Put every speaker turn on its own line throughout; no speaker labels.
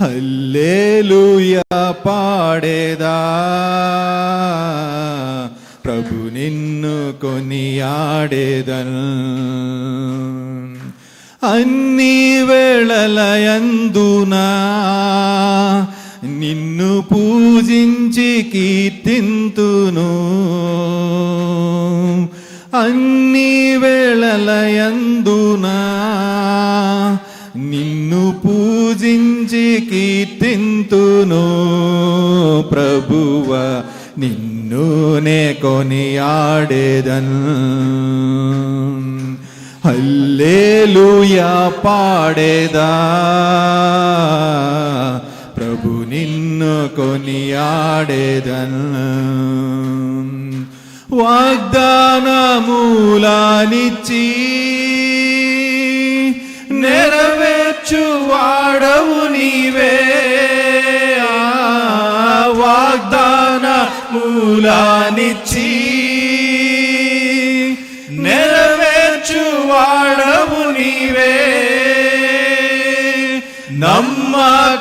Hallelujah పాడేదా. ప్రభు నిన్ను కొనియాడేదన్. అన్ని వేళలయందునా నిన్ను పూజించి కీర్తింతును. అన్ని వేళలయందునా కీర్తింతును ప్రభువ నిన్ను నే కొనియాడేదన్. హల్లేలుయా పాడేదా ప్రభు నిన్ను కొనియాడేదన్. వాగ్దానమూలానిచ్చి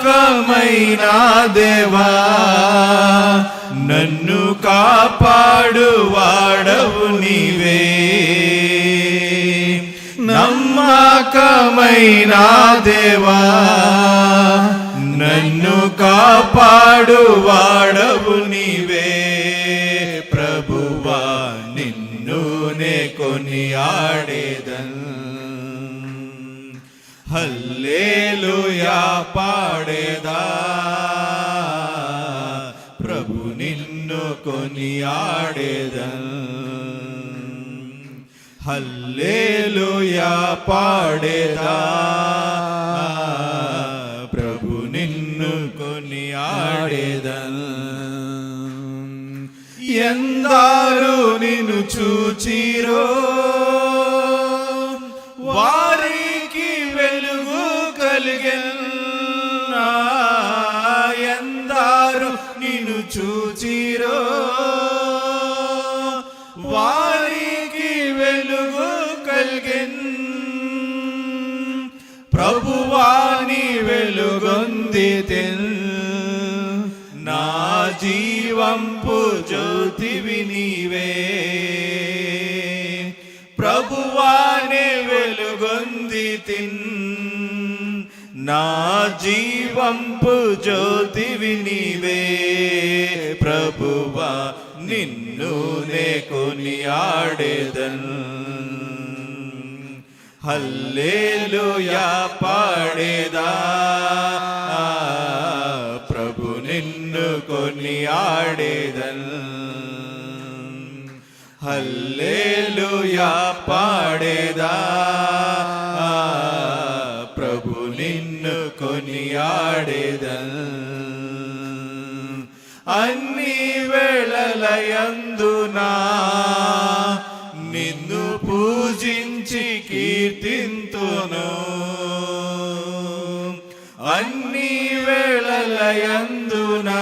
నమ్మకమైన దేవా నన్ను కాపాడు వాడవు నీవే. నమ్మకమైన దేవా నన్ను కాపాడు వాడవు నీవే. ప్రభువా నిన్ను నే హల్ హల్లేలుయా పాడేదా. ప్రభు నిన్ను కొనియాడేదన్ హల్లేలుయా పాడేదా. ప్రభు నిన్ను కొనియాడేదన్ ఎందారు నిన్ను చూచిరో. జీవంపు జ్యోతివి నీవే ప్రభువాని వెలుగొంది తిన్ నా జీవంపు జ్యోతివి నీవే ప్రభువా నిన్ను నే కొనియాడేదన్ హల్లేలుయా పాడేదా ప్రభు నిన్ను కొనియాడేదన్ హల్లేలుయా పాడేదా ప్రభు నిన్ను కొనియాడేదన్ అన్ని వేళలయందునా నిన్ను పూజించి కీర్తింతును అన్ని వేళలయందునా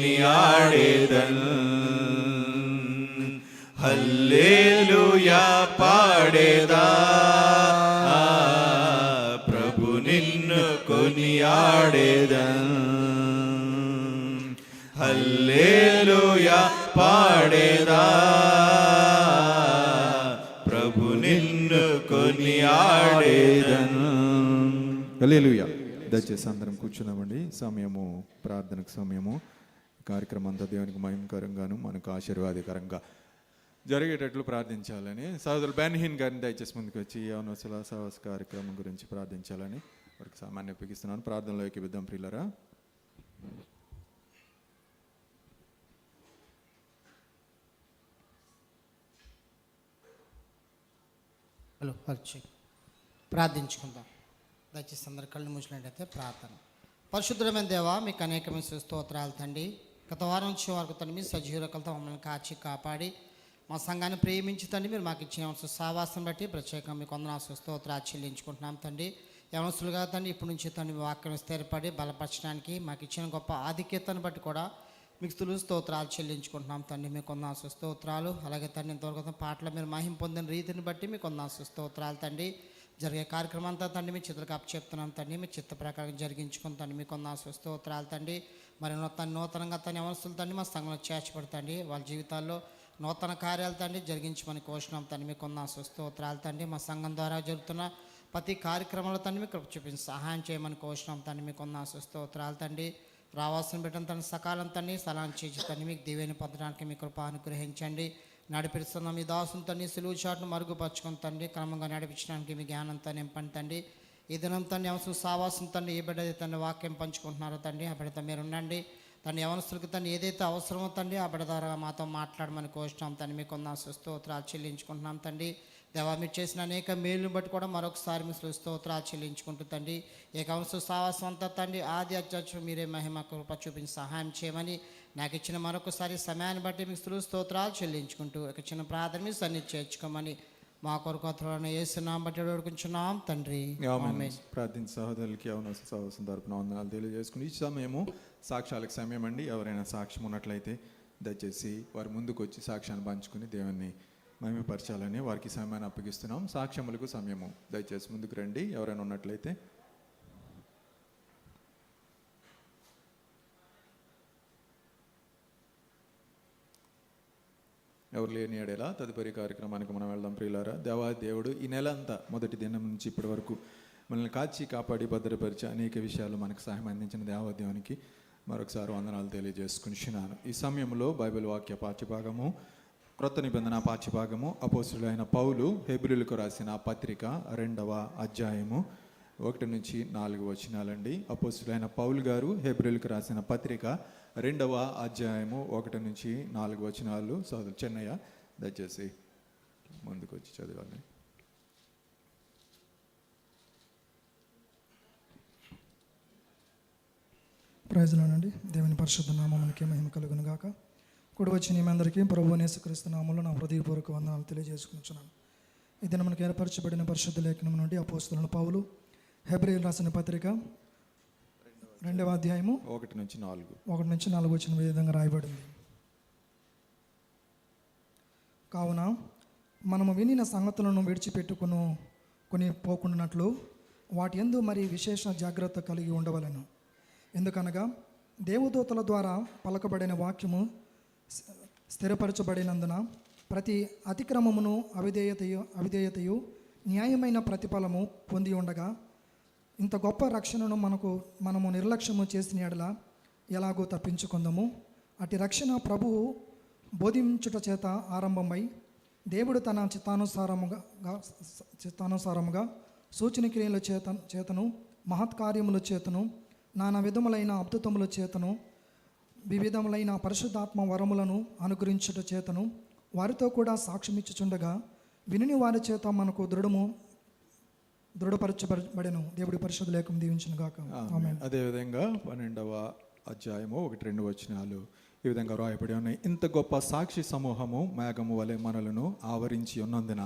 కొనియాడేదన్ హల్లేలుయా పాడేదా ప్రభు నిన్ను కొనియాడేదన్ హల్లేలుయా పాడేదా ప్రభు నిన్ను కొనియాడేదన్ హల్లెలూయా దయచేసి అందరం కూర్చున్నామండి సమయము ప్రార్థనకు సమయము కార్యక్రమం అంతా దేవునికి మహిమకరంగాను మనకు ఆశీర్వాదకరంగా జరిగేటట్లు ప్రార్థించాలని. సహోదరు బెన్హీన్ గారిని దయచేసి ముందుకు వచ్చి యవనోత్సవ సహవాస కార్యక్రమం గురించి ప్రార్థించాలని వారికి సామాన్య అప్పగిస్తున్నాను. ప్రార్థనలో ఏకీబిద్దాం ప్రియులరా.
హలో పరిచయం. ప్రార్థించుకుందాం. దయచేసి అందరు కళ్ళు మూసినట్టయితే ప్రార్థన. పరిశుద్ధమైన దేవా మీకు అనేకమైన స్తోత్రాలు తండి గత వారం నుంచి వరకు తండ్రి మీ సజీవులకలతో మమ్మల్ని కాచి కాపాడి మా సంఘాన్ని ప్రేమించి తండ్రి మీరు మాకు ఇచ్చిన సావాసం బట్టి ప్రత్యేకంగా మీకు వందనాలు స్తోత్రాలు చెల్లించుకుంటున్నాం తండ్రి. యవనస్తులుగా తండ్రి ఇప్పటి నుంచి తండ్రి మీ వాక్యం స్థిరపడి బలపరచడానికి మాకు ఇచ్చిన గొప్ప ఆధిక్యతను బట్టి కూడా మీకు తులు స్తోత్రాలు చెల్లించుకుంటున్నాం తండ్రి. మీకు కొందాల్సిన స్తోత్రాలు అలాగే తండ్రి ఇంతవరకు పాటలు మీరు మహిం పొందిన రీతిని బట్టి మీకు కొందాల్సిన స్తోత్రాలు తండ్రి. జరిగే కార్యక్రమం అంతా తండ్రి మీ చిత్రకు అప్పు చెప్తున్నాం తండ్రి. మీ చిత్త ప్రకారం జరిగించుకుని తండ్రి మీకు కొందాల్సిన స్తోత్రాలు తండ్రి. మరి తను నూతనంగా తన అవసరం తండ్రి మా సంఘంలో చేర్చబడతండి. వాళ్ళ జీవితాల్లో నూతన కార్యాలు తండ్రి జరిగించమని కోసినాం తండ్రి. మీకు కొందాల్సిన స్తోత్రాలు తండ్రి. మా సంఘం ద్వారా జరుగుతున్న ప్రతి కార్యక్రమంలో తండ్రి మీకు కృప చూపించి సహాయం చేయమని కోసినాం తండ్రి. మీకు కొందాల్సిన స్తోత్రాలు తండ్రి. రావాల్సిన బిడ్డను తన సకాలం తండ్రి సలాం చేసి తండ్రి. మీకు దీవెని పొందడానికి మీ కృప అనుగ్రహించండి. నడిపిస్తున్న మీ దాసుని తండ్రి సులువు చాటును మరుగుపరచుకుని తండ్రి. క్రమంగా నడిపించడానికి మీ జ్ఞానంతో నింపండి తండ్రి. ఈ దినం తండ్రి అవసరం సావాసం తండ్రి ఏ బిడ్డ తండ్రి వాక్యం పంచుకుంటున్నారో తండ్రి ఆ బిడ్డతో మీరు ఉండండి. తను యవనస్తులకు తను ఏదైతే అవసరమో తండ్రి ఆ బిడ్డ ద్వారా మాతో మాట్లాడమని కోసినాం తండ్రి మీకు ఉన్న స్తోత్రాలు చెల్లించుకుంటున్నాం తండ్రి దేవా మీరు చేసిన అనేక మేలును బట్టి కూడా మరొకసారి మీ స్తోత్రాలు చెల్లించుకుంటూ తండ్రి ఏకవంశ సావాసం అంతా తండ్రి ఆది అధ్యక్షుడు మీరే మహిమ కృప చూపించి సహాయం చేయమని నాకు ఇచ్చిన మరొకసారి సమయాన్ని బట్టి మీకు స్థులు స్తోత్రాలు చెల్లించుకుంటూ ఒక చిన్న ప్రార్థన సన్నిధి చేర్చుకోమని మా కొరకు అతను వేస్తున్నాం బట్టి వేడుకుంటున్నాం తండ్రి. ఆమేన్.
ప్రార్థించే సహోదరులకి అవున సహోదరం తరపున వందనాలు తెలియజేసుకుని ఈ సమయము సాక్ష్యాలకు సమయం అండి. ఎవరైనా సాక్ష్యం ఉన్నట్లయితే దయచేసి వారి ముందుకు వచ్చి సాక్ష్యాన్ని పంచుకుని దేవుణ్ణి మహిమపరచాలని వారికి సమయాన్ని అప్పగిస్తున్నాం. సాక్ష్యములకు సమయము దయచేసి ముందుకు రండి. ఎవరైనా ఉన్నట్లయితే ఎవరు లేని ఎడేలా తదుపరి కార్యక్రమానికి మనం వెళ్దాం ప్రియులారా. దేవా దేవుడు ఈ నెల అంతా మొదటి దినం నుంచి ఇప్పటి వరకు మనల్ని కాచి కాపాడి భద్రపరిచి అనేక విషయాలు మనకు సహాయం అందించిన దేవాదేవునికి మరొకసారి వందనాలు తెలియజేసుకుంటున్నాను ఈ సమయంలో బైబిల్ వాక్య పాఠ్యభాగము క్రొత్త నిబంధన పాఠ్యభాగము అపోసులైన పౌలు హెబ్రిలకు రాసిన పత్రిక రెండవ అధ్యాయము ఒకటి నుంచి నాలుగు వచనాలండి. అపోసులైన పౌల్ గారు హెబ్రిల్కి రాసిన పత్రిక రెండవ అధ్యాయము ఒకటి నుంచి నాలుగు వచనాలు. సోదరు చెన్నయ్య దయచేసి ముందుకు వచ్చి చదవాలి
ప్రయోజనానండి దేవుని పరిశుద్ధ నామానికి మహిమ కలుగును గాక. కూడా వచ్చిన మీ అందరికీ ప్రభు నేసుక్రీస్తు నామంలో నా హృదయపూర్వక వందనాలు తెలియజేసుకుంటున్నాను. ఇది మనకు ఏర్పరచబడిన పరిశుద్ధ లేఖనం నుండి అపోస్తులను పౌలు హెబ్రిల్ రాసిన పత్రిక రెండవ అధ్యాయము
ఒకటి నుంచి నాలుగు.
ఒకటి నుంచి నాలుగు వచ్చిన విధంగా రాయబడింది. కావున మనము వినిన సంగతులను విడిచిపెట్టుకును కొని పోకుండానట్లు వాటి ఎందు మరి విశేష జాగ్రత్త కలిగి ఉండవలను. ఎందుకనగా దేవదూతల ద్వారా పలకబడిన వాక్యము స్థ- స్థిరపరచబడినందున ప్రతి అతిక్రమమును అవిధేయతయు అవిధేయతయు న్యాయమైన ప్రతిఫలము పొంది ఉండగా ఇంత గొప్ప రక్షణను మనకు మనము నిర్లక్ష్యము చేసిన ఎడల ఎలాగో తప్పించుకుందాము. అటు రక్షణ ప్రభువు బోధించుట చేత ఆరంభమై దేవుడు తన చిత్తానుసారముగా చిత్తానుసారముగా సూచన క్రియల చేత చేతను మహత్కార్యముల చేతను నానా విధములైన అద్భుతముల చేతను వివిధములైన పరిశుద్ధాత్మ వరములను అనుగ్రహించుట చేతను వారితో కూడా సాక్ష్యమిచ్చుచుండగా వినిని వారి చేత మనకు దృఢము దృఢపరచబడెను దేవుడి పరిశుద్ధ లేఖం దీవించిన గాక.
అదేవిధంగా పన్నెండవ అధ్యాయము ఒకటి రెండు వచనాలు ఈ విధంగా రాయబడి ఉన్నాయి. ఇంత గొప్ప సాక్షి సమూహము మేఘము వలె మనలను ఆవరించి ఉన్నందున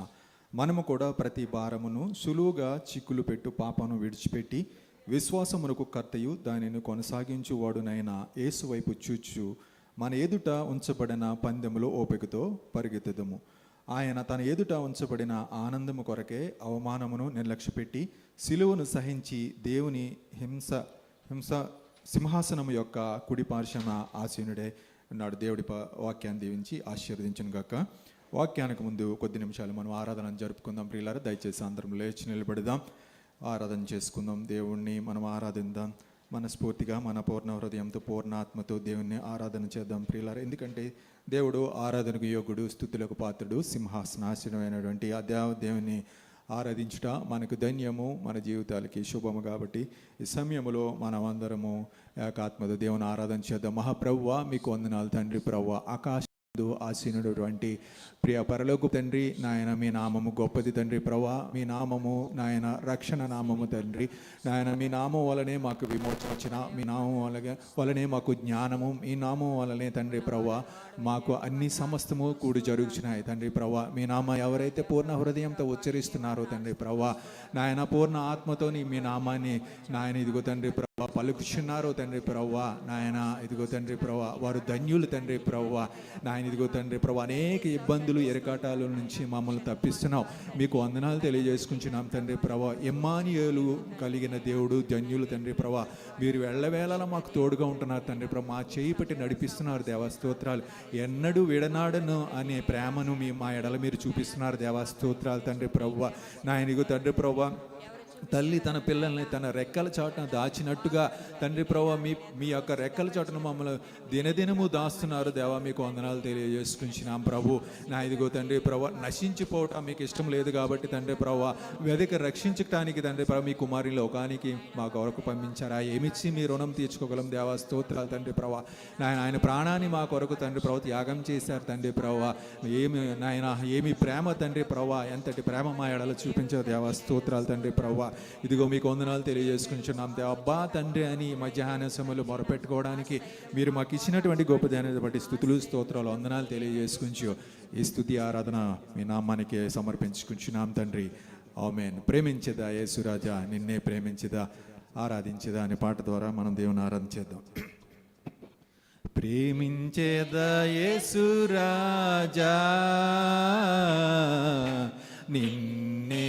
మనము కూడా ప్రతి భారమును సులువుగా చిక్కులు పెట్టు పాపను విడిచిపెట్టి విశ్వాసమునకు కర్తయు దానిని కొనసాగించువాడునైన యేసు వైపు చూచు మన ఎదుట ఉంచబడిన పందెములో ఓపికతో పరిగెత్తుదము. ఆయన తన ఎదుట ఉంచబడిన ఆనందము కొరకే అవమానమును నిర్లక్ష్యపెట్టి సిలువను సహించి దేవుని హింస హింస సింహాసనము యొక్క కుడి పార్శ్వన ఆసీనుడే ఉన్నాడు. దేవుడి వాక్యాన్ని దీవించి ఆశీర్వదించను గాక వాక్యానికి ముందు కొద్ది నిమిషాలు మనం ఆరాధన జరుపుకుందాం ప్రియులారా. దయచేసి అందరం లేచి నిలబడదాం. ఆరాధన చేసుకుందాం. దేవుణ్ణి మనం ఆరాధిద్దాం. మనస్ఫూర్తిగా మన పూర్ణ హృదయంతో పూర్ణాత్మతో దేవుణ్ణి ఆరాధన చేద్దాం ప్రియులారు. ఎందుకంటే దేవుడు ఆరాధనకు యోగుడు స్థుతులకు పాత్రుడు సింహాసనాశనమైనటువంటి ఆ దేవ దేవుని ఆరాధించుట మనకు ధన్యము మన జీవితాలకి శుభము కాబట్టి ఈ సమయంలో మనం అందరము ఏకాత్మతో దేవుని ఆరాధన చేద్దాం. మహాప్రవ్వ మీకు వందనాలు తండ్రి ప్రవ్వ ఆకాశ ఆసీనుడటువంటి ప్రియ పరలోకు తండ్రి నాయన మీ నామము గొప్పది తండ్రి ప్రభా మీ నామము నాయన రక్షణ నామము తండ్రి. నాయన మీ నామం వలనే మాకు విమోచన వచ్చిన మీ నామం వల్ల వలనే మాకు జ్ఞానము మీ నామం వలనే తండ్రి ప్రభా మాకు అన్ని సమస్తము కూడి జరుగుతున్నాయి తండ్రి ప్రభా మీ నామ ఎవరైతే పూర్ణ హృదయంతో ఉచ్చరిస్తున్నారో తండ్రి ప్రభా నాయన పూర్ణ ఆత్మతోని మీ నామాన్ని నాయన ఇదిగో తండ్రి ప్రభా పలుకుచున్నారో తండ్రి ప్రవ్వ నాయన ఇదిగో తండ్రి ప్రవ్వ వారు ధన్యులు తండ్రి ప్రవ్వ నాయన ఇదిగో తండ్రి ప్రవ్వ అనేక ఇబ్బందులు ఎరకాటాల నుంచి మమ్మల్ని తప్పిస్తున్నావు. మీకు వందనాలు తెలియజేసుకుంటున్నాం తండ్రి ప్రవ ఎమ్మానియలు కలిగిన దేవుడు ధన్యులు తండ్రి ప్రవ మీరు వెళ్ళవేళలా మాకు తోడుగా ఉంటున్నారు తండ్రి ప్రభు మా చేయి పట్టి నడిపిస్తున్నారు దేవాస్తోత్రాలు ఎన్నడూ విడనాడను అనే ప్రేమను మీ మా ఎడల మీరు చూపిస్తున్నారు దేవాస్తోత్రాలు తండ్రి ప్రవ్వ. ఇదిగో తండ్రి ప్రవ్వ తల్లి తన పిల్లల్ని తన రెక్కల చాటున దాచినట్టుగా తండ్రి ప్రభా మీ మీ యొక్క రెక్కల చాటును మమ్మల్ని దినదినము దాస్తున్నారు. దేవా మీకు వందనాలు తెలియజేసుకుంటున్నాం ప్రభు. నా ఇదిగో తండ్రి ప్రభా నశించిపోవటం మీకు ఇష్టం లేదు కాబట్టి తండ్రి ప్రభా వెదక రక్షించటానికి తండ్రి ప్రభా మీ కుమారి లోకానికి మా కొరకు పంపించారా? ఏమిచ్చి మీ రుణం తీర్చుకోగలం? దేవా స్తోత్రాలు తండ్రి ప్రభా నాయన ఆయన ప్రాణాన్ని మా కొరకు తండ్రి ప్రభు త్యాగం చేశారు తండ్రి ప్రభా ఏమి నాయన ఏమి ప్రేమ తండ్రి ప్రభా ఎంతటి ప్రేమ మా ఎడల చూపించారు? దేవా స్తోత్రాలు తండ్రి ప్రభా ఇదిగో మీకు వందనాలు తెలియజేసుకుంటున్నాం. దేవ అబ్బా తండ్రి అని మధ్యాహ్న సమయంలో మొరపెట్టుకోవడానికి మీరు మాకు ఇచ్చినటువంటి గొప్ప ధ్యానం బట్టి స్థుతులు స్తోత్రాలు వందనాలు తెలియజేసుకుంటూ ఈ స్థుతి ఆరాధన మీ నామానికి సమర్పించుకుంటున్నాం తండ్రి. ఆమెన్. ప్రేమించదా యేసురాజా? నిన్నే ప్రేమించదా? ఆరాధించదా అనే పాట ద్వారా మనం దేవుని ఆరాధించేద్దాం ప్రేమించేదా యేసురాజా? నిన్నే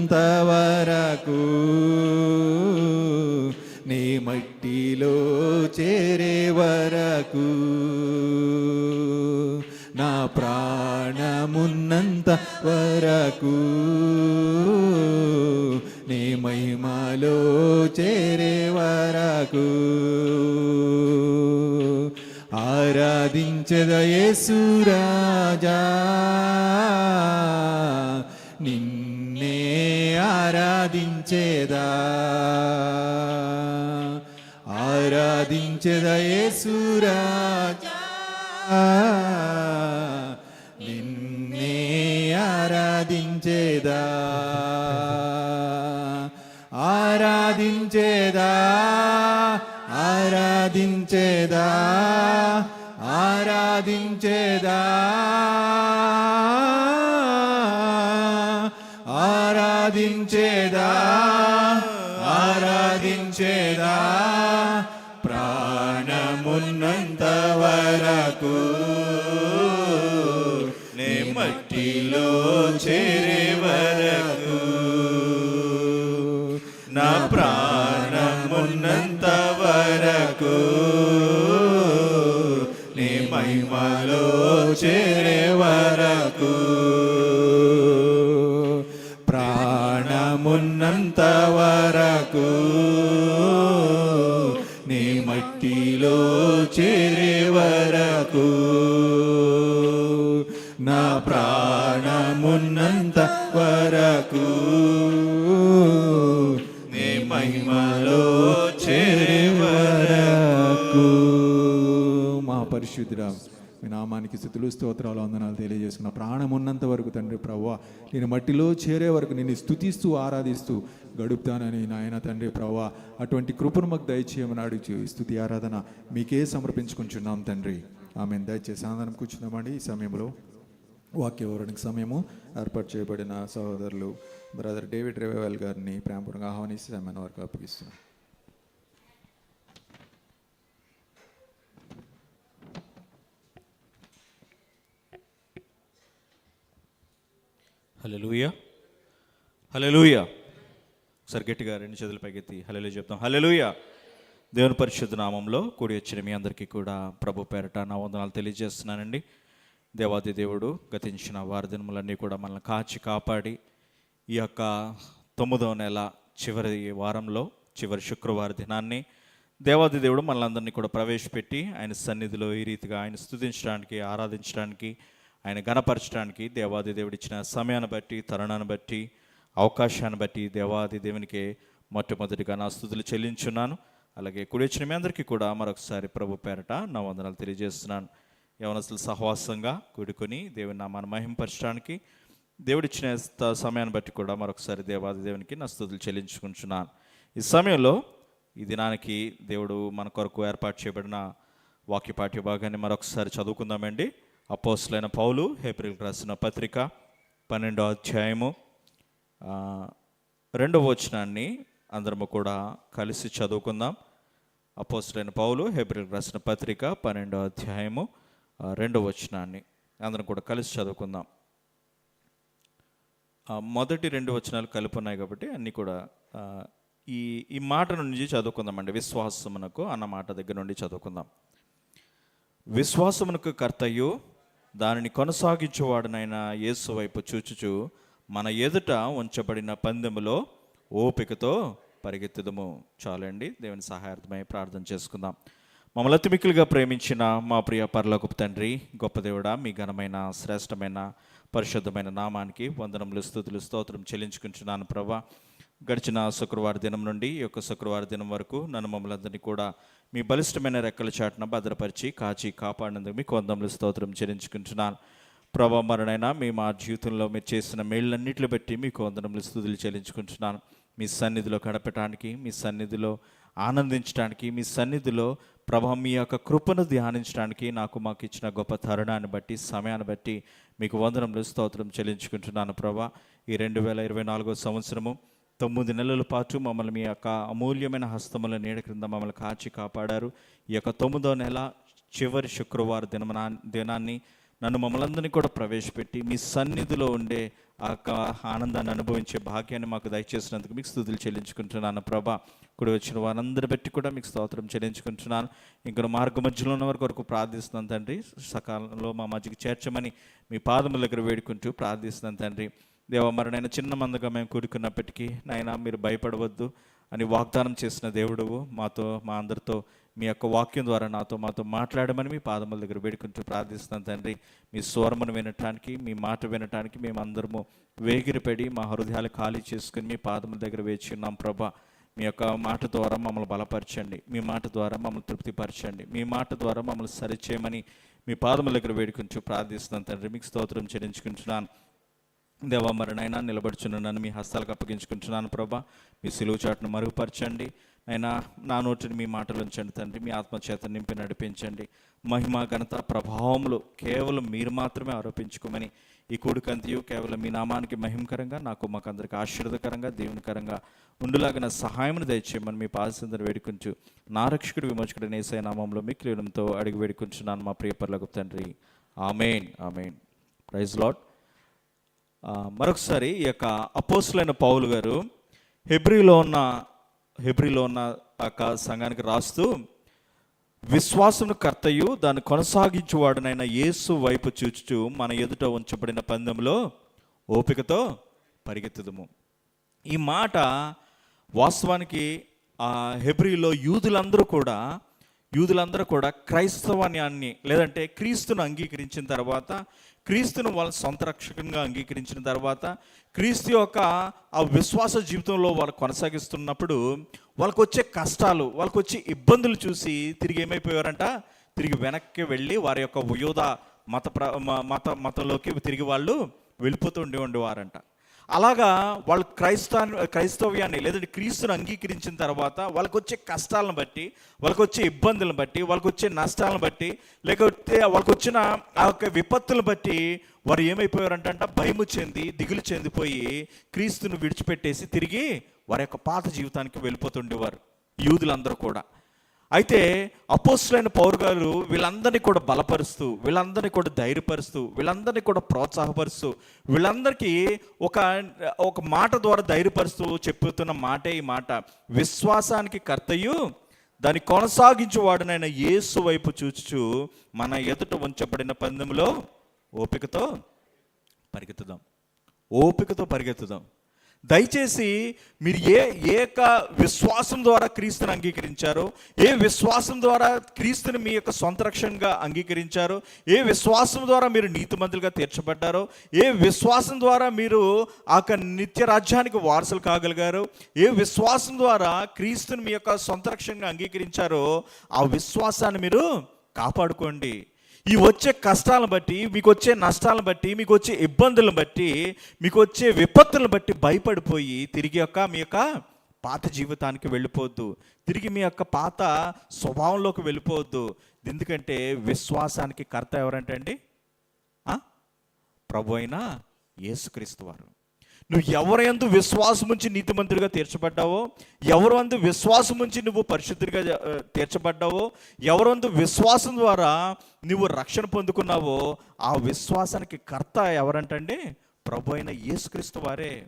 అంతవరకు నీ మట్టిలో చేరే వరకు నా ప్రాణమున్నంత వరకు నీ మహిమలో చేరే వరకు ఆరాధించదయే యేసురాజా. ఆరాధించేదా ఆరాధించద యేసురాజా నిన్నే ఆరాధించేదా. ఆరాధించేదా. ఆరాధించేదా. ఆరాధించ సాధించేదా ప్రాణమున్నంత వరకు నే మట్టిలో చేరే వరకు నా ప్రాణమున్నంత వరకు నే మహిమలో చే ప్రాణమున్నంత వరకు నీ మహిమలో చేరే మా పరిశుద్ధుడా మీ నామానికి స్థితులు స్తోత్రాలు వందనాలు తెలియజేసుకున్న ప్రాణం ఉన్నంత వరకు తండ్రి ప్రవ్వా నేను మట్టిలో చేరే వరకు నేను స్థుతిస్తూ ఆరాధిస్తూ గడుపుతానని నాయన తండ్రి ప్రవ్వా అటువంటి కృపను మాకు దయచేయమని అడుగు స్థుతి ఆరాధన మీకే సమర్పించుకుంటున్నాం తండ్రి. ఆమె దయచేసి ఆనందం కూర్చున్నామండి ఈ సమయంలో. వాక్య వివరణకు సమయము ఏర్పాటు చేయబడిన సహోదరులు బ్రదర్ డేవిడ్ రేవేల్ గారిని ప్రేమపూర్వకంగా ఆహ్వానిస్తే సమయం వరకు అప్పగిస్తున్నాం.
హలెలూయ హలెలూయ ఒకసారి గట్టిగా రెండు చేతులు పైకెత్తి హలలు చెప్తాం. హలెలూయ దేవుని పరిశుద్ధ నామంలో కూడి వచ్చిన మీ అందరికీ కూడా ప్రభు పేరట నా వందనాలు తెలియజేస్తున్నానండి. దేవాది దేవుడు గతించిన వారి దినములన్నీ కూడా మనల్ని కాచి కాపాడి ఈ యొక్క తొమ్మిదవ నెల చివరి వారంలో చివరి శుక్రవార దినాన్ని దేవాది దేవుడు మనలందరినీ కూడా ప్రవేశపెట్టి ఆయన సన్నిధిలో ఈ రీతిగా ఆయన స్తుతించడానికి ఆరాధించడానికి ఆయన గణపరచడానికి దేవాది దేవుడు ఇచ్చిన సమయాన్ని బట్టి తరుణాన్ని బట్టి అవకాశాన్ని బట్టి దేవాది దేవునికి మొట్టమొదటిగా నా స్థుతులు చెల్లించున్నాను. అలాగే కుడి వచ్చిన మీ అందరికీ కూడా మరొకసారి ప్రభు పేరట నా వందనాలు తెలియజేస్తున్నాను. యవనస్తులు సహవాసంగా కూడుకొని దేవుని నామాన్ని మహింపరచడానికి దేవుడిచ్చిన సమయాన్ని బట్టి కూడా మరొకసారి దేవాది దేవునికి నా స్థుతులు చెల్లించుకుంటున్నాను. ఈ సమయంలో ఈ దినానికి దేవుడు మన కొరకు ఏర్పాటు చేయబడిన వాక్య పాఠ్య భాగాన్ని మరొకసారి చదువుకుందామండి. అపోస్లైన పౌలు ఏప్రిల్ రాసిన పత్రిక పన్నెండో అధ్యాయము రెండవ వచనాన్ని అందరము కూడా కలిసి చదువుకుందాం. అపోస్లైన పౌలు ఏప్రిల్ రాసిన పత్రిక పన్నెండో అధ్యాయము రెండవ వచనాన్ని అందరం కూడా కలిసి చదువుకుందాం. మొదటి రెండు వచనాలు కలిపి ఉన్నాయి కాబట్టి అన్నీ కూడా ఈ ఈ మాట నుంచి చదువుకుందామండి. విశ్వాసమునకు అన్న మాట దగ్గర నుండి చదువుకుందాం. విశ్వాసమునకు కర్తయు దానిని కొనసాగించువాడనైన యేసు వైపు చూచుచు మన ఎదుట ఉంచబడిన పందెములో ఓపికతో పరిగెత్తుదము. చాలండి దేవుని సహాయార్థమై ప్రార్థన చేసుకుందాం. మమ్మల్ని అతిమిక్కులుగా ప్రేమించిన మా ప్రియ పరలోకపు తండ్రి గొప్ప దేవుడా మీ ఘనమైన శ్రేష్టమైన పరిశుద్ధమైన నామానికి వందనములు స్థుతులు స్తోత్రం చెల్లించుకుంటున్నాను ప్రభా. గడిచిన శుక్రవార దినం నుండి ఈ యొక్క శుక్రవార దినం వరకు నన్ను మమ్మల్ని అందరినీ కూడా మీ బలిష్టమైన రెక్కల చాటున భద్రపరిచి కాచి కాపాడినందుకు మీకు వందములు స్తోత్రం చెల్లించుకుంటున్నాను. ప్రభా మరణైనా మీ మా జీవితంలో మీరు చేసిన మేళ్ళన్నిటిని బట్టి మీకు వందనములు స్థుతులు చెల్లించుకుంటున్నాను. మీ సన్నిధిలో గడపటానికి మీ సన్నిధిలో ఆనందించడానికి మీ సన్నిధిలో ప్రభా మీ యొక్క కృపను ధ్యానించడానికి నాకు మాకు ఇచ్చిన గొప్ప తరుణాన్ని బట్టి సమయాన్ని బట్టి మీకు వందనంలో స్తోత్రం చెల్లించుకుంటున్నాను ప్రభా. ఈ రెండు వేల ఇరవై నాలుగో సంవత్సరము తొమ్మిది నెలల పాటు మమ్మల్ని మీ యొక్క అమూల్యమైన హస్తముల నీడ క్రింద మమ్మల్ని కాచి కాపాడారు. ఈ యొక్క తొమ్మిదో నెల చివరి శుక్రవారం దినమనా దినాన్ని నన్ను మమ్మల్ందరినీ కూడా ప్రవేశపెట్టి మీ సన్నిధిలో ఉండే ఆ యొక్క ఆనందాన్ని అనుభవించే భాగ్యాన్ని మాకు దయచేసినందుకు మీకు స్థుతులు చెల్లించుకుంటున్నాను. ప్రభా కూడా వచ్చిన వారందరి బట్టి కూడా మీకు స్తోత్రం చెల్లించుకుంటున్నాను. ఇంకా మార్గ మధ్యలో ఉన్న వారి కొరకు ప్రార్థిస్తున్నాను తండ్రి. సకాలంలో మా మధ్యకి చేర్చమని మీ పాదముల దగ్గర వేడుకుంటూ ప్రార్థిస్తున్నాను తండ్రి. దేవ మరి నాయన చిన్న మందగా మేము కూడుకున్నప్పటికీ నాయన మీరు భయపడవద్దు అని వాగ్దానం చేసిన దేవుడు మాతో మా అందరితో మీ యొక్క వాక్యం ద్వారా నాతో మాతో మాట్లాడమని మీ పాదముల దగ్గర వేడుకుంటూ ప్రార్థిస్తున్నాను తండ్రి. మీ స్వరమును వినటానికి మీ మాట వినటానికి మేము అందరము వేగిరిపడి మా హృదయాలు ఖాళీ చేసుకుని మీ పాదముల దగ్గర వేచి ఉన్నాం ప్రభా. మీ యొక్క మాట ద్వారా మమ్మల్ని బలపరచండి. మీ మాట ద్వారా మమ్మల్ని తృప్తిపరచండి. మీ మాట ద్వారా మమ్మల్ని సరిచేయమని మీ పాదముల దగ్గర వేడుకుంటూ ప్రార్థిస్తున్నాను తండ్రి. మీకు స్తోత్రం చెల్లించుకుంటున్నాను. దేవా మరణైనా నిలబడుచున్నాను మీ హస్తాలకు అప్పగించుకుంటున్నాను ప్రభా. మీ సిలువు చాటును మరుగుపరచండి. అయినా నా నోటిని మీ మాటలు ఉంచండి తండ్రి మీ ఆత్మచేత నింపి నడిపించండి. మహిమ ఘనత ప్రభావములు కేవలం మీరు మాత్రమే ఆరోపించుకోమని ఈ కూడికంతియు కేవలం మీ నామానికి మహిమకరంగా నాకు మాకందరికి ఆశీర్వదకరంగా దేవునికరంగా ఉండులాగిన సహాయమును దయచేయమని మీ పాదసిందరు వేడుకుంటూ నా రక్షకుడు విమోచకుడు నేసే నామంలో మీ క్రీడంతో అడిగి వేడుకుంటున్నాను మా ప్రియపర్లకు తండ్రి. Amen amen. ప్రైజ్ లాడ్ మరొకసారి ఈ యొక్క అపోసులైన పౌలు గారు హెబ్రిలో ఉన్న హెబ్రిలో ఉన్న ఆ సంఘానికి రాస్తూ విశ్వాసమును కర్తయు దాన్ని కొనసాగించువాడునైన యేసు వైపు చూచుచు మన ఎదుట ఉంచబడిన పందెంలో ఓపికతో పరిగెత్తుదుము. ఈ మాట వాస్తవానికి ఆ హెబ్రిలో యూదులందరూ కూడా యూదులందరూ కూడా క్రైస్తవాన్ని లేదంటే క్రీస్తును అంగీకరించిన తర్వాత క్రీస్తును వాళ్ళ సొంత రక్షకంగా అంగీకరించిన తర్వాత క్రీస్తు యొక్క ఆ విశ్వాస జీవితంలో వాళ్ళు కొనసాగిస్తున్నప్పుడు వాళ్ళకు వచ్చే కష్టాలు వాళ్ళకు వచ్చే ఇబ్బందులు చూసి తిరిగి ఏమైపోయారంట? తిరిగి వెనక్కి వెళ్ళి వారి యొక్క వయోధ మత ప్ర మ- మత మతంలోకి తిరిగి వాళ్ళు వెళ్ళిపోతూ ఉండి ఉండేవారంట. అలాగా వాళ్ళు క్రైస్తా క్రైస్తవ్యాన్ని లేదంటే క్రీస్తుని అంగీకరించిన తర్వాత వాళ్ళకి వచ్చే కష్టాలను బట్టి వాళ్ళకి వచ్చే ఇబ్బందులను బట్టి వాళ్ళకి వచ్చే నష్టాలను బట్టి లేకపోతే వాళ్ళకి వచ్చిన ఆ యొక్క విపత్తులను బట్టి వారు ఏమైపోయారంట భయము చెంది దిగులు చెందిపోయి క్రీస్తును విడిచిపెట్టేసి తిరిగి వారి యొక్క పాత జీవితానికి వెళ్ళిపోతుండేవారు. యూదులందరూ కూడా. అయితే అపోస్తులైన పౌరు గారు వీళ్ళందరినీ కూడా బలపరుస్తూ వీళ్ళందరినీ కూడా ధైర్యపరుస్తూ వీళ్ళందరినీ కూడా ప్రోత్సాహపరుస్తూ వీళ్ళందరికీ ఒక ఒక మాట ద్వారా ధైర్యపరుస్తూ చెప్పుతున్న మాటే ఈ మాట. విశ్వాసానికి కర్తయు దాన్ని కొనసాగించేవాడునైన యేసు వైపు చూచుచు మన ఎదుట ఉంచబడిన పందెంలో ఓపికతో పరిగెత్తుదాం. ఓపికతో పరిగెత్తుదాం. దయచేసి మీరు ఏ ఏ యొక్క విశ్వాసం ద్వారా క్రీస్తుని అంగీకరించారో ఏ విశ్వాసం ద్వారా క్రీస్తుని మీ యొక్క సొంత రక్షణగా అంగీకరించారో ఏ విశ్వాసం ద్వారా మీరు నీతిమంతులుగా తీర్చబడ్డారో ఏ విశ్వాసం ద్వారా మీరు ఆ నిత్య రాజ్యానికి వారసులు కాగలిగారు ఏ విశ్వాసం ద్వారా క్రీస్తుని మీ యొక్క సొంత రక్షణగా అంగీకరించారో ఆ విశ్వాసాన్ని మీరు కాపాడుకోండి. ఈ వచ్చే కష్టాలను బట్టి మీకు వచ్చే నష్టాలను బట్టి మీకు వచ్చే ఇబ్బందులను బట్టి మీకు వచ్చే విపత్తులను బట్టి భయపడిపోయి తిరిగి యొక్క మీ యొక్క పాత జీవితానికి వెళ్ళిపోవద్దు తిరిగి మీ యొక్క పాత స్వభావంలోకి వెళ్ళిపోవద్దు ఎందుకంటే విశ్వాసానికి కర్త ఎవరంటే అండి ప్రభు అయిన యేసుక్రీస్తు వారు. నువ్వు ఎవరందు విశ్వాసం ఉంచి నీతిమంతుడిగా తీర్చబడ్డావో ఎవరందు విశ్వాసం ఉంచి నువ్వు పరిశుద్ధుడిగా తీర్చబడ్డావో ఎవరందు విశ్వాసం ద్వారా నువ్వు రక్షణ పొందుకున్నావో ఆ విశ్వాసానికి కర్త ఎవరంటండి? ప్రభు అయిన యేసుక్రీస్తు వారే.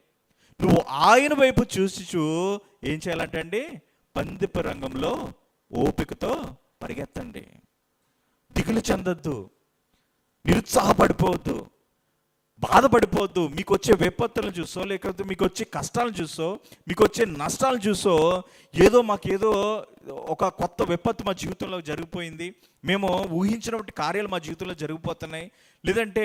నువ్వు ఆయన వైపు చూసిచూ ఏం చేయాలంటండి? పందిప రంగంలో ఓపికతో పరిగెత్తండి. దిగులు చెందొద్దు. నిరుత్సాహపడిపోవద్దు. బాధపడిపోవద్దు మీకు వచ్చే విపత్తులను చూసో లేకపోతే మీకు వచ్చే కష్టాలను చూసో మీకు వచ్చే నష్టాలు చూసో ఏదో మాకేదో ఒక కొత్త విపత్తు మా జీవితంలో జరిగిపోయింది. మేము ఊహించినటువంటి కార్యాలు మా జీవితంలో జరిగిపోతున్నాయి. లేదంటే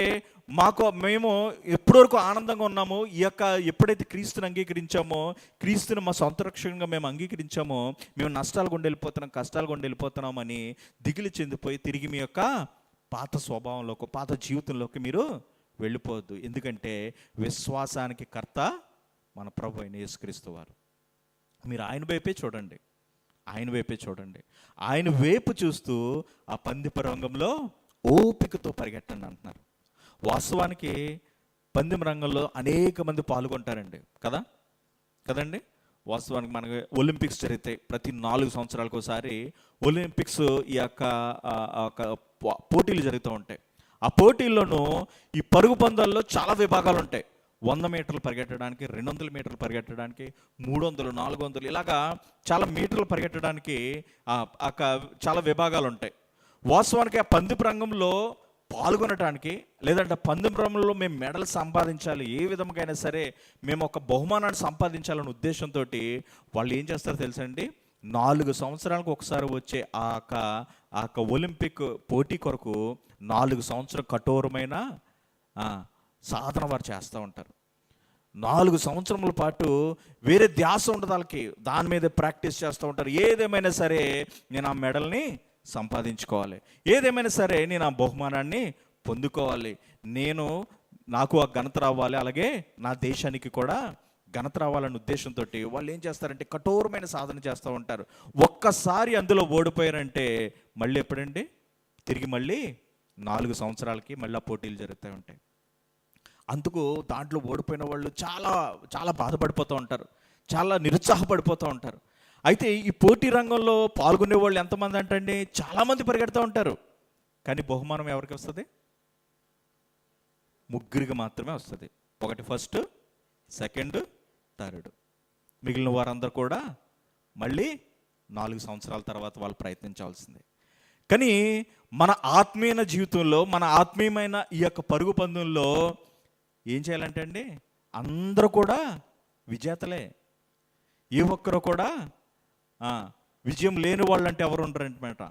మాకు మేము ఎప్పటివరకు ఆనందంగా ఉన్నామో ఈ యొక్క ఎప్పుడైతే క్రీస్తుని అంగీకరించామో క్రీస్తుని మా సొంత రక్షణగా మేము అంగీకరించామో మేము నష్టాలు గుండా వెళ్ళిపోతున్నాం కష్టాలు గుండా వెళ్ళిపోతున్నామని దిగులు చెందిపోయి తిరిగి మీ యొక్క పాత స్వభావంలోకి పాత జీవితంలోకి మీరు వెళ్ళిపోవద్దు. ఎందుకంటే విశ్వాసానికి కర్త మన ప్రభు అయిన యేసుక్రీస్తు వారు. మీరు ఆయన వైపే చూడండి. ఆయన వైపే చూడండి. ఆయన వైపు చూస్తూ ఆ పందిప రంగంలో ఓపికతో పరిగెట్టండి అంటున్నారు. వాస్తవానికి పందెం రంగంలో అనేక మంది పాల్గొంటారండి. కదా? కదండి? వాస్తవానికి మనకి ఒలింపిక్స్ జరుగుతాయి ప్రతి నాలుగు సంవత్సరాలకు ఒకసారి ఒలింపిక్స్ ఈ యొక్క పోటీలు జరుగుతూ ఉంటాయి. ఆ పోటీల్లోనూ ఈ పరుగు పందాల్లో చాలా విభాగాలు ఉంటాయి వంద మీటర్లు పరిగెట్టడానికి రెండు వందల మీటర్లు పరిగెట్టడానికి మూడు వందలు నాలుగు వందలు ఇలాగా చాలా మీటర్లు పరిగెట్టడానికి చాలా విభాగాలు ఉంటాయి వాస్తవానికి ఆ పందిపు రంగంలో పాల్గొనటానికి లేదంటే పందెం రంగంలో మేము మెడల్ సంపాదించాలి ఏ విధంగా సరే మేము ఒక బహుమానాన్ని సంపాదించాలనే ఉద్దేశంతో వాళ్ళు ఏం చేస్తారో తెలుసండి నాలుగు సంవత్సరాలకు ఒకసారి వచ్చే ఆ యొక్క ఆ యొక్క ఒలింపిక్ పోటీ కొరకు నాలుగు సంవత్సరం కఠోరమైన సాధన వారు చేస్తూ ఉంటారు. నాలుగు సంవత్సరముల పాటు వేరే ధ్యాస ఉండదు వాళ్ళకి. దాని మీద ప్రాక్టీస్ చేస్తూ ఉంటారు. ఏదేమైనా సరే నేను ఆ మెడల్ని సంపాదించుకోవాలి. ఏదేమైనా సరే నేను ఆ బహుమానాన్ని పొందుకోవాలి. నేను నాకు ఆ ఘనత రావాలి. అలాగే నా దేశానికి కూడా ఘనత రావాలనే ఉద్దేశంతో వాళ్ళు ఏం చేస్తారంటే కఠోరమైన సాధన చేస్తూ ఉంటారు. ఒక్కసారి అందులో ఓడిపోయారంటే మళ్ళీ ఎప్పుడండి? తిరిగి మళ్ళీ నాలుగు సంవత్సరాలకి మళ్ళీ ఆ పోటీలు జరుగుతూ ఉంటాయి. అందుకు దాంట్లో ఓడిపోయిన వాళ్ళు చాలా చాలా బాధపడిపోతూ ఉంటారు. చాలా నిరుత్సాహపడిపోతూ ఉంటారు. అయితే ఈ పోటీ రంగంలో పాల్గొనే వాళ్ళు ఎంతమంది అంటండి? చాలామంది పరిగెడుతూ ఉంటారు. కానీ బహుమానం ఎవరికి వస్తుంది? ముగ్గురికి మాత్రమే వస్తుంది. ఒకటి ఫస్ట్ సెకండ్ థర్డ్ మిగిలిన వారందరూ కూడా మళ్ళీ నాలుగు సంవత్సరాల తర్వాత వాళ్ళు ప్రయత్నించాల్సిందే. కానీ మన ఆత్మీయ జీవితంలో మన ఆత్మీయమైన ఈ యొక్క పరుగు పందెంలో ఏం చేయాలంటే అండి అందరూ కూడా విజేతలే. ఏ ఒక్కరు కూడా విజయం లేని వాళ్ళు అంటే ఎవరు ఉండరంటమాట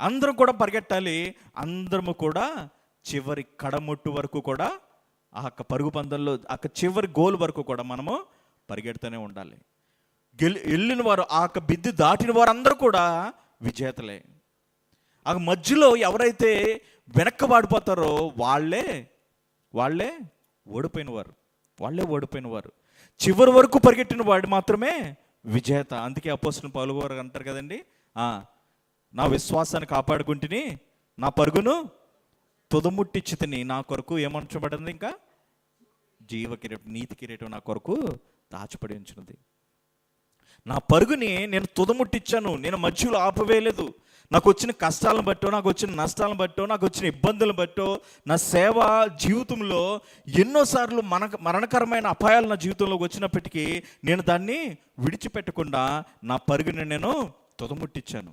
అందరం కూడా పరిగెట్టాలి. అందరము కూడా చివరి కడముట్టు వరకు కూడా ఆ యొక్క పరుగు పందెంలో ఆ యొక్క చివరి గోల్ వరకు కూడా మనము పరిగెడుతూనే ఉండాలి. గెలి వెళ్ళిన వారు ఆ యొక్క బిద్ది దాటిన వారందరూ కూడా విజేతలే. ఆ మధ్యలో ఎవరైతే వెనక్కబాడిపోతారో వాళ్ళే వాళ్ళే ఓడిపోయిన వారు వాళ్ళే ఓడిపోయిన వారు చివరి వరకు పరిగెట్టిన వాడు మాత్రమే విజేత. అందుకే అపోసిన పాలుగోరు అంటారు కదండి నా విశ్వాసాన్ని కాపాడుకుంటుని నా పరుగును తుదముట్టిచ్చితిని నా కొరకు ఏమంచబడింది ఇంకా? జీవ కిరీటం నీతి కిరీటం నా కొరకు దాచిపడి ఉంచినది. నా పరుగుని నేను తుదముట్టించాను నేను మధ్యలో ఆపవేయలేదు. నాకు వచ్చిన కష్టాలను బట్టో నాకు వచ్చిన నష్టాలను బట్టో నాకు వచ్చిన ఇబ్బందులను బట్టో నా సేవ జీవితంలో ఎన్నోసార్లు మన మరణకరమైన అపాయాలు నా జీవితంలోకి వచ్చినప్పటికీ నేను దాన్ని విడిచిపెట్టకుండా నా పరుగుని నేను తుదముట్టించాను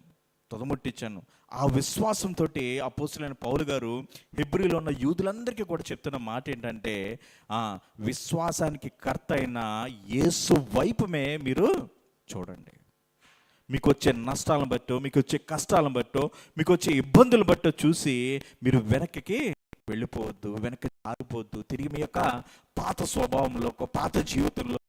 తుదముట్టించాను. ఆ విశ్వాసంతో అపోసులైన పౌలు గారు హిబ్రిలో ఉన్న యూదులందరికీ కూడా చెప్తున్న మాట ఏంటంటే ఆ విశ్వాసానికి కర్త అయిన యేసు వైపుమే మీరు చూడండి. మీకు వచ్చే నష్టాలను బట్టో మీకు వచ్చే కష్టాలను బట్టో మీకు వచ్చే ఇబ్బందులు బట్టో చూసి మీరు వెనక్కి వెళ్ళిపోవద్దు వెనక్కి ఆగిపోవద్దు తిరిగి మీ యొక్క పాత స్వభావంలో పాత జీవితంలో